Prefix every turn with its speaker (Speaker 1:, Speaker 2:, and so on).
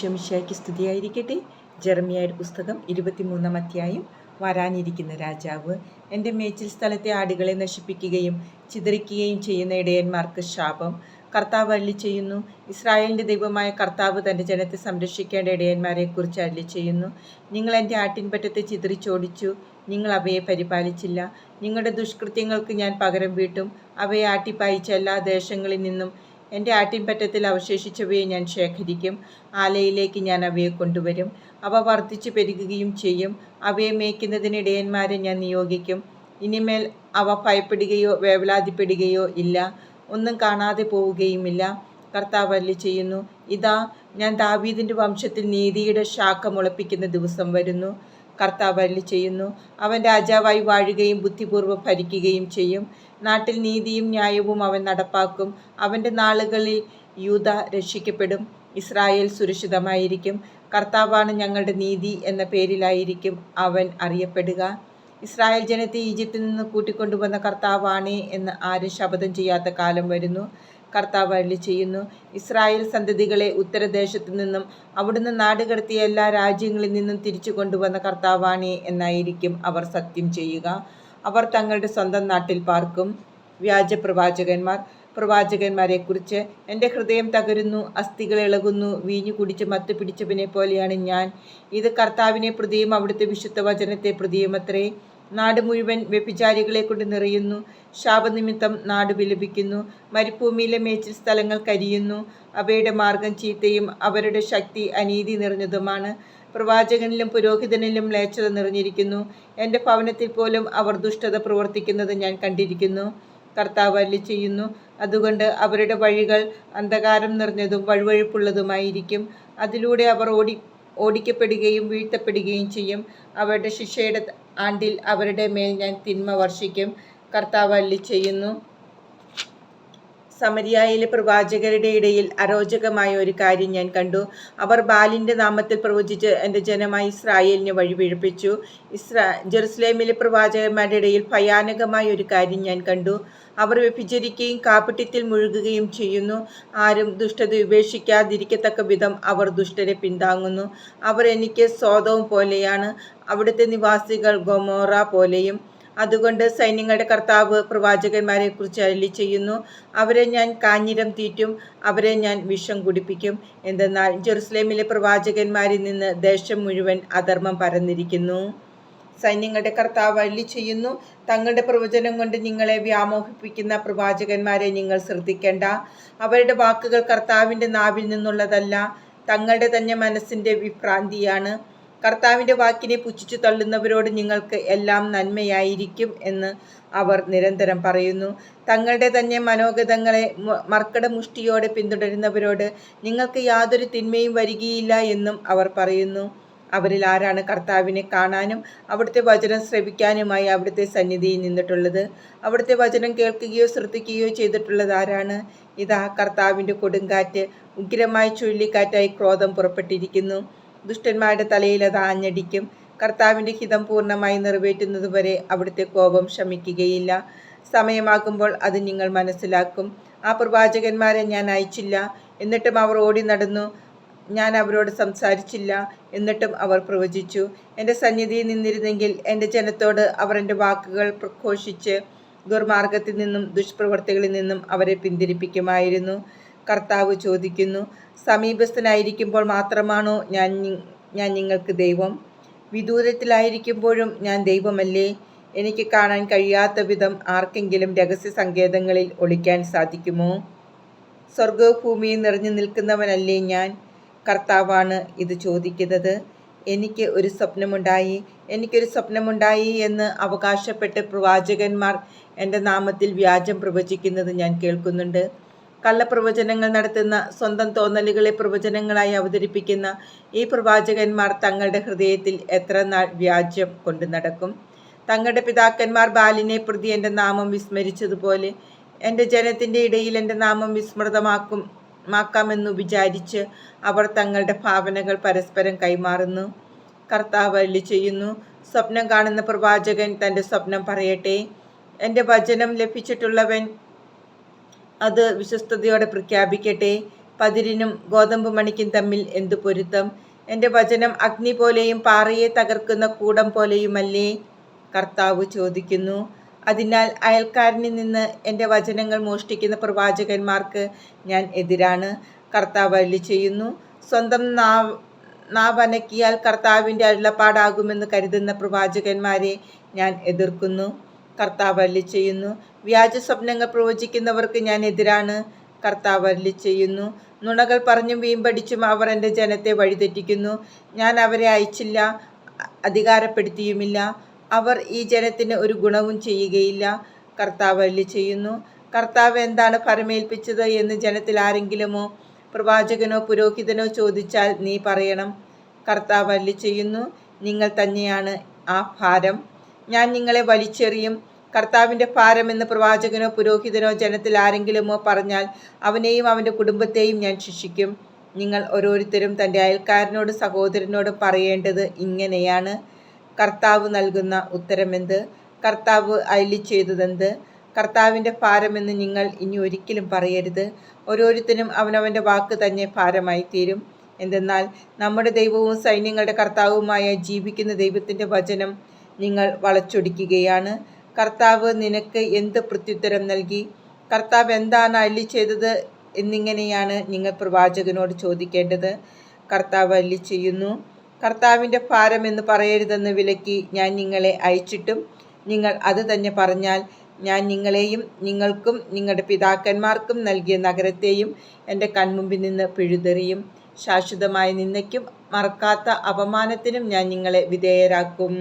Speaker 1: ഈശോമിശിയായ്ക്ക് സ്തുതിയായിരിക്കട്ടെ. ജെറമിയായുടെ പുസ്തകം ഇരുപത്തിമൂന്നാം അധ്യായം. വരാനിരിക്കുന്ന രാജാവ് എന്റെ മേച്ചിൽ സ്ഥലത്തെ ആടുകളെ നശിപ്പിക്കുകയും ചിതറിക്കുകയും ചെയ്യുന്ന ഇടയന്മാർക്ക് ശാപം. കർത്താവ് അല്ലി ചെയ്യുന്നു ഇസ്രായേലിന്റെ ദൈവമായ കർത്താവ് തന്റെ ജനത്തെ സംരക്ഷിക്കേണ്ട ഇടയന്മാരെക്കുറിച്ച് അല്ലി ചെയ്യുന്നു. നിങ്ങൾ എന്റെ ആട്ടിൻപറ്റത്തെ ചിതറിച്ചോടിച്ചു നിങ്ങൾ അവയെ പരിപാലിച്ചില്ല. നിങ്ങളുടെ ദുഷ്കൃത്യങ്ങൾക്ക് ഞാൻ പകരം വീട്ടും അവയെ ആട്ടിപ്പായിച്ച എല്ലാ ദേശങ്ങളിൽ നിന്നും എന്റെ ആട്ടിൻപറ്റത്തിൽ അവശേഷിച്ചവയെ ഞാൻ ശേഖരിക്കും. ആലയിലേക്ക് ഞാൻ അവയെ കൊണ്ടുവരും. അവ വർദ്ധിച്ചു പെരുകുകയും ചെയ്യും. അവയെ മേയ്ക്കുന്നതിന് ഇടയന്മാരെ ഞാൻ നിയോഗിക്കും. ഇനിമേൽ അവ ഭയപ്പെടുകയോ വേവലാതിപ്പെടുകയോ ഇല്ല. ഒന്നും കാണാതെ പോവുകയുമില്ല. കർത്താവ് അല്ലി ചെയ്യുന്നു ഇതാ ഞാൻ ദാവീദിന്റെ വംശത്തിൽ നീതിയുടെ ശാഖ മുളപ്പിക്കുന്ന ദിവസം വരുന്നു. കർത്താവ് അരുളി ചെയ്യുന്നു. അവൻ രാജാവായി വാഴുകയും ബുദ്ധിപൂർവം ഭരിക്കുകയും ചെയ്യും. നാട്ടിൽ നീതിയും ന്യായവും അവൻ നടപ്പാക്കും. അവന്റെ നാളുകളിൽ യൂത രക്ഷിക്കപ്പെടും. ഇസ്രായേൽ സുരക്ഷിതമായിരിക്കും. കർത്താവാണ് ഞങ്ങളുടെ നീതി എന്ന പേരിലായിരിക്കും അവൻ അറിയപ്പെടുക. ഇസ്രായേൽ ജനത്തെ ഈജിപ്തിൽ നിന്ന് കൂട്ടിക്കൊണ്ടുവന്ന കർത്താവാണേ എന്ന് ആരും ശപഥം ചെയ്യാത്ത കാലം വരുന്നു. കർത്താവ് അരുളി ചെയ്യുന്നു. ഇസ്രായേൽ സന്തതികളെ ഉത്തരദേശത്തു നിന്നും അവിടുന്ന് നാടുകടത്തിയ എല്ലാ രാജ്യങ്ങളിൽ നിന്നും തിരിച്ചു കൊണ്ടുവന്ന കർത്താവാണി എന്നായിരിക്കും അവർ സത്യം ചെയ്യുക. അവർ തങ്ങളുടെ സ്വന്തം നാട്ടിൽ പാർക്കും. വ്യാജ പ്രവാചകന്മാർ പ്രവാചകന്മാരെക്കുറിച്ച് എന്റെ ഹൃദയം തകരുന്നു അസ്ഥികൾ ഇളകുന്നു വീഞ്ഞു കുടിച്ച് മത്ത് പിടിച്ചവനെ പോലെയാണ് ഞാൻ. ഇത് കർത്താവിനെ പ്രതിയും അവിടുത്തെ വിശുദ്ധ വചനത്തെ പ്രതിയുമത്രേ നാട് മുഴുവൻ വ്യഭിചാരികളെ കൊണ്ട് നിറയുന്നു. ശാപനിമിത്തം നാട് വിലപിക്കുന്നു. മരുഭൂമിയിലെ മേച്ചിൽ സ്ഥലങ്ങൾ കരിയുന്നു. അവയുടെ മാർഗം ചീത്തയും അവരുടെ ശക്തി അനീതി നിറഞ്ഞതുമാണ്. പ്രവാചകനിലും പുരോഹിതനിലും മ്ലേച്ഛത നിറഞ്ഞിരിക്കുന്നു. എന്റെ ഭവനത്തിൽ പോലും അവർ ദുഷ്ടത പ്രവർത്തിക്കുന്നത് ഞാൻ കണ്ടിരിക്കുന്നു. കർത്താവ് അല്ലി ചെയ്യുന്നു. അതുകൊണ്ട് അവരുടെ വഴികൾ അന്ധകാരം നിറഞ്ഞതും വഴുവഴുപ്പുള്ളതുമായിരിക്കും. അതിലൂടെ അവർ ഓടി ഓടിക്കപ്പെടുകയും വീഴ്ത്തപ്പെടുകയും ചെയ്യും. അവരുടെ ശിക്ഷയുടെ ആണ്ടിൽ അവരുടെ മേൽ ഞാൻ തിന്മ വർഷിക്കും. കർത്താവ് അല്ലി ചെയ്യുന്നു സമരിയായിലെ പ്രവാചകരുടെ ഇടയിൽ അരോചകമായ ഒരു കാര്യം ഞാൻ കണ്ടു. അവർ ബാലിന്റെ നാമത്തിൽ പ്രവചിച്ച് എന്റെ ജനമായി ഇസ്രായേലിനെ വഴിപിഴപ്പിച്ചു. ഇസ്രാ ജെറുസലേമിലെ പ്രവാചകന്മാരുടെ ഇടയിൽ ഭയാനകമായ ഒരു കാര്യം ഞാൻ കണ്ടു. അവർ വ്യഭിചരിക്കുകയും കാപ്പിട്ടത്തിൽ മുഴുകുകയും ചെയ്യുന്നു. ആരും ദുഷ്ടത ഉപേക്ഷിക്കാതിരിക്കത്തക്ക വിധം അവർ ദുഷ്ടരെ പിന്താങ്ങുന്നു. അവർ എനിക്ക് സ്വതവും പോലെയാണ്. അവിടുത്തെ നിവാസികൾ ഗൊമോറ പോലെയും അതുകൊണ്ട് സൈന്യങ്ങളുടെ കർത്താവ് പ്രവാചകന്മാരെ കുറിച്ച് അരളി ചെയ്യുന്നു. അവരെ ഞാൻ കാഞ്ഞിരം തീറ്റും അവരെ ഞാൻ വിഷം കുടിപ്പിക്കും. എന്തെന്നാൽ ജെറുസലേമിലെ പ്രവാചകന്മാരിൽ നിന്ന് ദേശം മുഴുവൻ അധർമ്മം പരന്നിരിക്കുന്നു. സൈന്യങ്ങളുടെ കർത്താവ് അള്ളി ചെയ്യുന്നു. തങ്ങളുടെ പ്രവചനം കൊണ്ട് നിങ്ങളെ വ്യാമോഹിപ്പിക്കുന്ന പ്രവാചകന്മാരെ നിങ്ങൾ ശ്രദ്ധിക്കേണ്ട. അവരുടെ വാക്കുകൾ കർത്താവിന്റെ നാവിൽ നിന്നുള്ളതല്ല തങ്ങളുടെ തന്നെ മനസ്സിന്റെ വിഭ്രാന്തിയാണ്. കർത്താവിന്റെ വാക്കിനെ പുച്ഛിച്ചു തള്ളുന്നവരോട് നിങ്ങൾക്ക് എല്ലാം നന്മയായിരിക്കും എന്ന് അവർ നിരന്തരം പറയുന്നു. തങ്ങളുടെ തന്നെ മനോഗതങ്ങളെ മർക്കട മുഷ്ടിയോടെ പിന്തുടരുന്നവരോട് നിങ്ങൾക്ക് യാതൊരു തിന്മയും വരികയില്ല എന്നും അവർ പറയുന്നു. അവരിൽ ആരാണ് കർത്താവിനെ കാണാനും അവിടുത്തെ വചനം ശ്രവിക്കാനുമായി അവിടുത്തെ സന്നിധിയിൽ നിന്നിട്ടുള്ളത്? അവിടുത്തെ വചനം കേൾക്കുകയോ ശ്രദ്ധിക്കുകയോ ചെയ്തിട്ടുള്ളത് ആരാണ്? ഇതാ കർത്താവിന്റെ കൊടുങ്കാറ്റ് ഉഗ്രമായ ചുഴലിക്കാറ്റായി ക്രോധം പുറപ്പെട്ടിരിക്കുന്നു. ദുഷ്ടന്മാരുടെ തലയിൽ അത് ആഞ്ഞടിക്കും. കർത്താവിന്റെ ഹിതം പൂർണമായി നിറവേറ്റുന്നതുവരെ അവിടുത്തെ കോപം ശമിക്കുകയില്ല. സമയമാകുമ്പോൾ അത് നിങ്ങൾ മനസ്സിലാക്കും. ആ പ്രവാചകന്മാരെ ഞാൻ അയച്ചില്ല. എന്നിട്ടും അവർ ഓടി നടന്നു. ഞാൻ അവരോട് സംസാരിച്ചില്ല. എന്നിട്ടും അവർ പ്രവചിച്ചു. എന്റെ സന്നിധിയിൽ നിന്നിരുന്നെങ്കിൽ എന്റെ ജനത്തോട് അവർ എന്റെ വാക്കുകൾ പ്രഘോഷിച്ച് ദുർമാർഗത്തിൽ നിന്നും ദുഷ്പ്രവർത്തികളിൽ നിന്നും അവരെ പിന്തിരിപ്പിക്കുമായിരുന്നു. കർത്താവ് ചോദിക്കുന്നു സമീപസ്ഥനായിരിക്കുമ്പോൾ മാത്രമാണോ ഞാൻ ഞാൻ നിങ്ങൾക്ക് ദൈവം? വിദൂരത്തിലായിരിക്കുമ്പോഴും ഞാൻ ദൈവമല്ലേ? എനിക്ക് കാണാൻ കഴിയാത്ത വിധം ആർക്കെങ്കിലും രഹസ്യ സങ്കേതങ്ങളിൽ ഒളിക്കാൻ സാധിക്കുമോ? സ്വർഗഭൂമിയിൽ നിറഞ്ഞു നിൽക്കുന്നവനല്ലേ ഞാൻ? കർത്താവാണ് ഇത് ചോദിക്കുന്നത്. എനിക്ക് ഒരു സ്വപ്നമുണ്ടായി എനിക്കൊരു സ്വപ്നമുണ്ടായി എന്ന് അവകാശപ്പെട്ട് പ്രവാചകന്മാർ എന്റെ നാമത്തിൽ വ്യാജം പ്രവചിക്കുന്നത് ഞാൻ കേൾക്കുന്നുണ്ട്. കള്ളപ്രവചനങ്ങൾ നടത്തുന്ന സ്വന്തം തോന്നലുകളെ പ്രവചനങ്ങളായി അവതരിപ്പിക്കുന്ന ഈ പ്രവാചകന്മാർ തങ്ങളുടെ ഹൃദയത്തിൽ എത്ര നാൾ വ്യാജ്യം കൊണ്ടു നടക്കും? തങ്ങളുടെ പിതാക്കന്മാർ ബാലിനെ പ്രതി എന്റെ നാമം വിസ്മരിച്ചതുപോലെ എന്റെ ജനത്തിന്റെ ഇടയിൽ എന്റെ നാമം വിസ്മൃതമാക്കും മാക്കാമെന്നു വിചാരിച്ച് അവർ തങ്ങളുടെ ഭാവനകൾ പരസ്പരം കൈമാറുന്നു. കർത്താവ് അല്ലി ചെയ്യുന്നു സ്വപ്നം കാണുന്ന പ്രവാചകൻ തന്റെ സ്വപ്നം പറയട്ടെ. എന്റെ വചനം ലഭിച്ചിട്ടുള്ളവൻ അത് വിശ്വസ്തയോടെ പ്രഖ്യാപിക്കട്ടെ. പതിരിനും ഗോതമ്പ് മണിക്കും തമ്മിൽ എന്തു പൊരുത്തം? എന്റെ വചനം അഗ്നി പോലെയും പാറയെ തകർക്കുന്ന കൂടം പോലെയുമല്ലേ? കർത്താവ് ചോദിക്കുന്നു. അതിനാൽ അയൽക്കാരനിൽ നിന്ന് എന്റെ വചനങ്ങൾ മോഷ്ടിക്കുന്ന പ്രവാചകന്മാർക്ക് ഞാൻ എതിരാണ്. കർത്താവ് അരുളി ചെയ്യുന്നു. സ്വന്തം നാവ് നാവനക്കിയാൽ കർത്താവിന്റെ അരുളപ്പാടാകുമെന്ന് കരുതുന്ന പ്രവാചകന്മാരെ ഞാൻ എതിർക്കുന്നു. കർത്താവ് അല്ലി ചെയ്യുന്നു. വ്യാജ സ്വപ്നങ്ങൾ പ്രവചിക്കുന്നവർക്ക് ഞാൻ എതിരാണ്. കർത്താവ് അല്ലി ചെയ്യുന്നു. നുണകൾ പറഞ്ഞും വീമ്പടിച്ചും അവർ എന്റെ ജനത്തെ വഴിതെറ്റിക്കുന്നു. ഞാൻ അവരെ അയച്ചില്ല അധികാരപ്പെടുത്തിയുമില്ല. അവർ ഈ ജനത്തിന് ഒരു ഗുണവും ചെയ്യുകയില്ല. കർത്താവ് അല്ലി ചെയ്യുന്നു. കർത്താവ് എന്താണ് ഫലമേൽപ്പിച്ചത് എന്ന് ജനത്തിൽ ആരെങ്കിലുമോ പ്രവാചകനോ പുരോഹിതനോ ചോദിച്ചാൽ നീ പറയണം. കർത്താവ് അല്ലി ചെയ്യുന്നു. നിങ്ങൾ തന്നെയാണ് ആ ഭാരം. ഞാൻ നിങ്ങളെ വലിച്ചെറിയും. കർത്താവിന്റെ ഭാരം എന്ന് പ്രവാചകനോ പുരോഹിതനോ ജനത്തിൽ ആരെങ്കിലുമോ പറഞ്ഞാൽ അവനെയും അവന്റെ കുടുംബത്തെയും ഞാൻ ശിക്ഷിക്കും. നിങ്ങൾ ഓരോരുത്തരും തന്റെ അയൽക്കാരനോട് സഹോദരനോട് പറയേണ്ടത് ഇങ്ങനെയാണ്. കർത്താവ് നൽകുന്ന ഉത്തരമെന്ത്? കർത്താവ് അയലി ചെയ്തതെന്ത്? കർത്താവിന്റെ ഭാരമെന്ന് നിങ്ങൾ ഇനി ഒരിക്കലും പറയരുത്. ഓരോരുത്തരും അവനവന്റെ വാക്ക് തന്നെ ഭാരമായി തീരും. എന്തെന്നാൽ നമ്മുടെ ദൈവവും സൈന്യങ്ങളുടെ കർത്താവുമായ ജീവിക്കുന്ന ദൈവത്തിന്റെ വചനം നിങ്ങൾ വളച്ചൊടിക്കുകയാണ്. കർത്താവ് നിനക്ക് എന്ത് പ്രത്യുത്തരം നൽകി? കർത്താവ് എന്താണ് അല്ലി ചെയ്തത് എന്നിങ്ങനെയാണ് നിങ്ങൾ പ്രവാചകനോട് ചോദിക്കേണ്ടത്. കർത്താവ് അല്ലി ചെയ്യുന്നു. കർത്താവിന്റെ ഭാരം എന്ന് പറയരുതെന്ന് വിലക്കി ഞാൻ നിങ്ങളെ അയച്ചിട്ടും നിങ്ങൾ അത് തന്നെ പറഞ്ഞാൽ ഞാൻ നിങ്ങളെയും നിങ്ങൾക്കും നിങ്ങളുടെ പിതാക്കന്മാർക്കും നൽകിയ നഗരത്തെയും എന്റെ കൺമുമ്പിൽ നിന്ന് പിഴുതെറിയും. ശാശ്വതമായ നിന്നയ്ക്കും മറക്കാത്ത അപമാനത്തിനും ഞാൻ നിങ്ങളെ വിധേയരാക്കും.